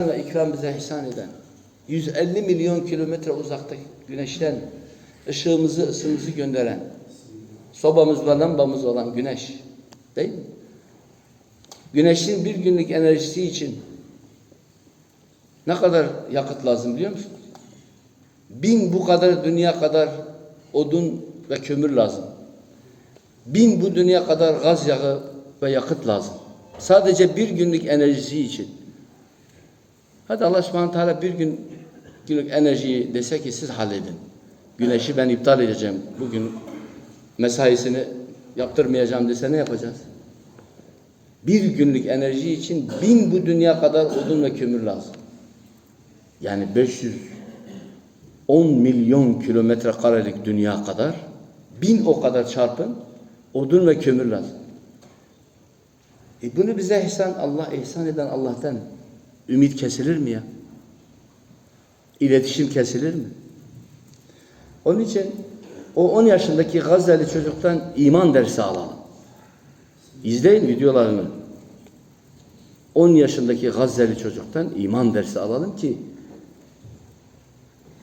ve ikram bize ihsan eden, 150 milyon kilometre uzaktaki güneşten ışığımızı, ısımızı gönderen, sobamız ve lambamız olan güneş. Değil mi? Güneşin bir günlük enerjisi için ne kadar yakıt lazım biliyor musunuz? Bin bu kadar dünya kadar odun ve kömür lazım. Bin bu dünya kadar gaz yağı ve yakıt lazım. Sadece bir günlük enerjisi için. Hadi Allah subhanahu teala bir gün günlük enerjiyi dese ki siz halledin. Güneşi ben iptal edeceğim. Bugün mesaisini yaptırmayacağım dese ne yapacağız? Bir günlük enerji için bin bu dünya kadar odun ve kömür lazım. Yani 510 milyon kilometre karelik dünya kadar bin o kadar çarpın odun ve kömür lazım. E bunu bize ihsan Allah ihsan eden Allah'tan ümit kesilir mi ya? İletişim kesilir mi? Onun için o 10 yaşındaki Gazze'li çocuktan iman dersi alalım. İzleyin videolarını. 10 yaşındaki Gazze'li çocuktan iman dersi alalım ki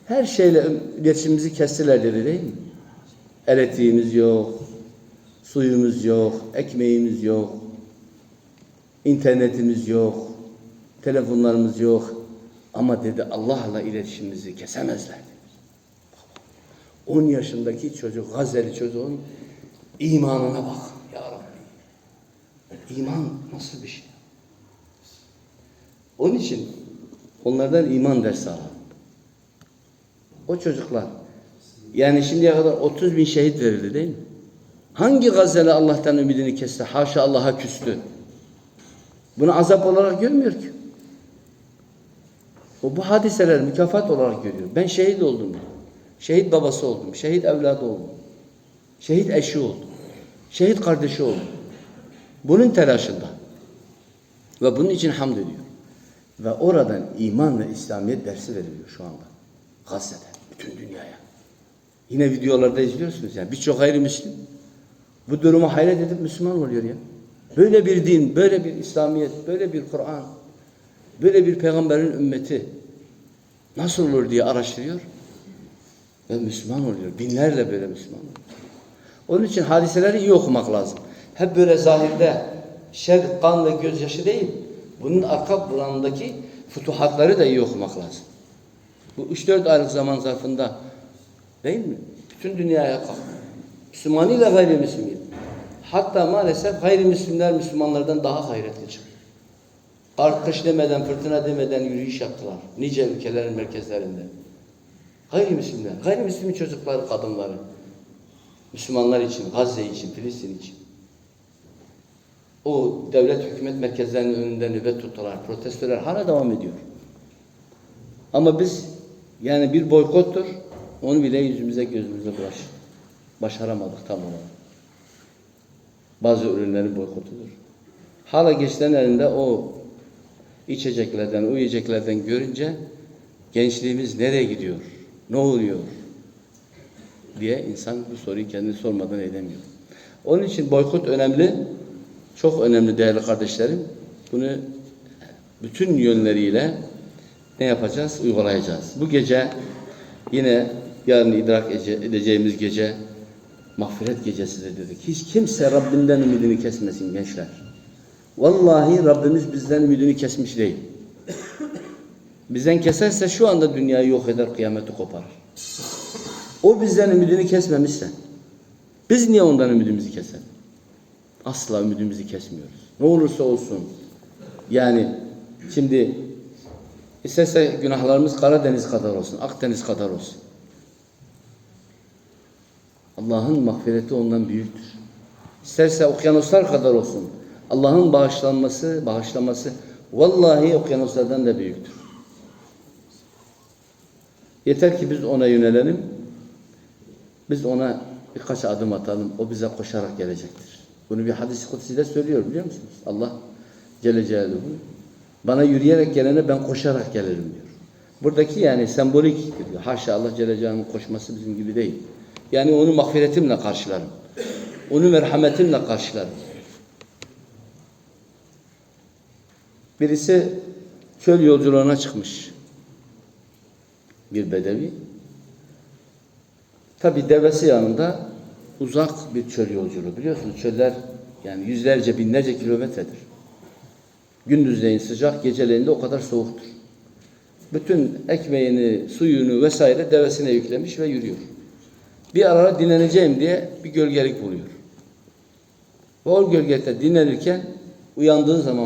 her şeyle iletişimimizi kestiler dedi değil mi? Elektriğimiz yok, suyumuz yok, ekmeğimiz yok, internetimiz yok, telefonlarımız yok. Ama dedi Allah'la iletişimimizi kesemezler. dedi. 10 yaşındaki çocuk, Gazze'li çocuğun imanına bak ya Rabbi. İman nasıl bir şey? Onun için onlardan iman dersi alalım. O çocuklar yani şimdiye kadar 30 bin şehit verildi değil mi? Hangi Gazze'li Allah'tan ümidini kesti? Haşa Allah'a küstü. Bunu azap olarak görmüyor ki. O bu hadiseler mükafat olarak görüyor. Ben şehit oldum. Şehit babası oldum. Şehit evladı oldum. Şehit eşi oldum. Şehit kardeşi oldum. Bunun telaşında. Ve bunun için hamd ediyor. Ve oradan iman ve İslamiyet dersi veriliyor şu anda. Gazze'de. Bütün dünyaya. Yine videolarda izliyorsunuz yani. Birçok gayrimüslim bu duruma hayret edip Müslüman oluyor ya. Böyle bir din, böyle bir İslamiyet, böyle bir Kur'an, böyle bir peygamberin ümmeti nasıl olur diye araştırıyor ve Müslüman oluyor. Binlerle böyle Müslüman oluyor. Onun için hadiseleri iyi okumak lazım. Hep böyle zahirde şer, kan ve gözyaşı değil. Bunun arka planındaki fütuhatları da iyi okumak lazım. Bu 3-4 aylık zaman zarfında değil mi? Bütün dünyaya kalk. Müslümanıyla gayrimüslim. Hatta maalesef gayrimüslimler Müslümanlardan daha hayretli çıktı. Kar kış demeden, fırtına demeden yürüyüş yaptılar. Nice ülkelerin merkezlerinde. Gayrimüslimler, gayrimüslim çocukları, kadınları. Müslümanlar için, Gazze için, Filistin için. O devlet hükümet merkezlerinin önünde nöbet tuttular. Protestolar hala devam ediyor. Ama biz yani bir boykottur. Onu bile yüzümüze gözümüze bulaş. Başaramadık tam olarak. Bazı ürünlerin boykotudur. Hala gençlerin elinde o içeceklerden, o görünce gençliğimiz nereye gidiyor? Ne oluyor? diye insan bu soruyu kendini sormadan edemiyor. Onun için boykot önemli. Çok önemli değerli kardeşlerim. Bunu bütün yönleriyle ne yapacağız? Uygulayacağız. Bu gece yine yarın idrak ece- edeceğimiz gece mağfiret gecesi de dedik. Hiç kimse Rabbinden ümidini kesmesin gençler. Vallahi Rabbimiz bizden ümidini kesmiş değil. Bizden keserse şu anda dünyayı yok eder, kıyameti koparır. O bizden ümidini kesmemişse biz niye ondan ümidimizi keselim? Asla ümidimizi kesmiyoruz. Ne olursa olsun. Yani şimdi isterse günahlarımız Karadeniz kadar olsun, Akdeniz kadar olsun. Allah'ın mağfireti ondan büyüktür. İsterse okyanuslar kadar olsun. Allah'ın bağışlanması, bağışlaması vallahi okyanuslardan da büyüktür. Yeter ki biz ona yönelelim. Biz ona birkaç adım atalım. O bize koşarak gelecektir. Bunu bir hadis-i kutsi'de söylüyor biliyor musunuz? Allah Celle Celaluhu. Bana yürüyerek gelene ben koşarak gelirim diyor. Buradaki yani sembolik diyor. Haşa Allah Celle Celaluhu'nun koşması bizim gibi değil. Yani onu mağfiretimle karşılarım. Onu merhametimle karşılarım. Birisi çöl yolculuğuna çıkmış bir bedevi. Tabi devesi yanında uzak bir çöl yolculuğu. Biliyorsunuz çöller yani yüzlerce binlerce kilometredir. Gündüzleyin sıcak, geceleyin de o kadar soğuktur. Bütün ekmeğini, suyunu vesaire devesine yüklemiş ve yürüyor. Bir ara dinleneceğim diye bir gölgelik buluyor. O gölgelikte dinlenirken uyandığı zaman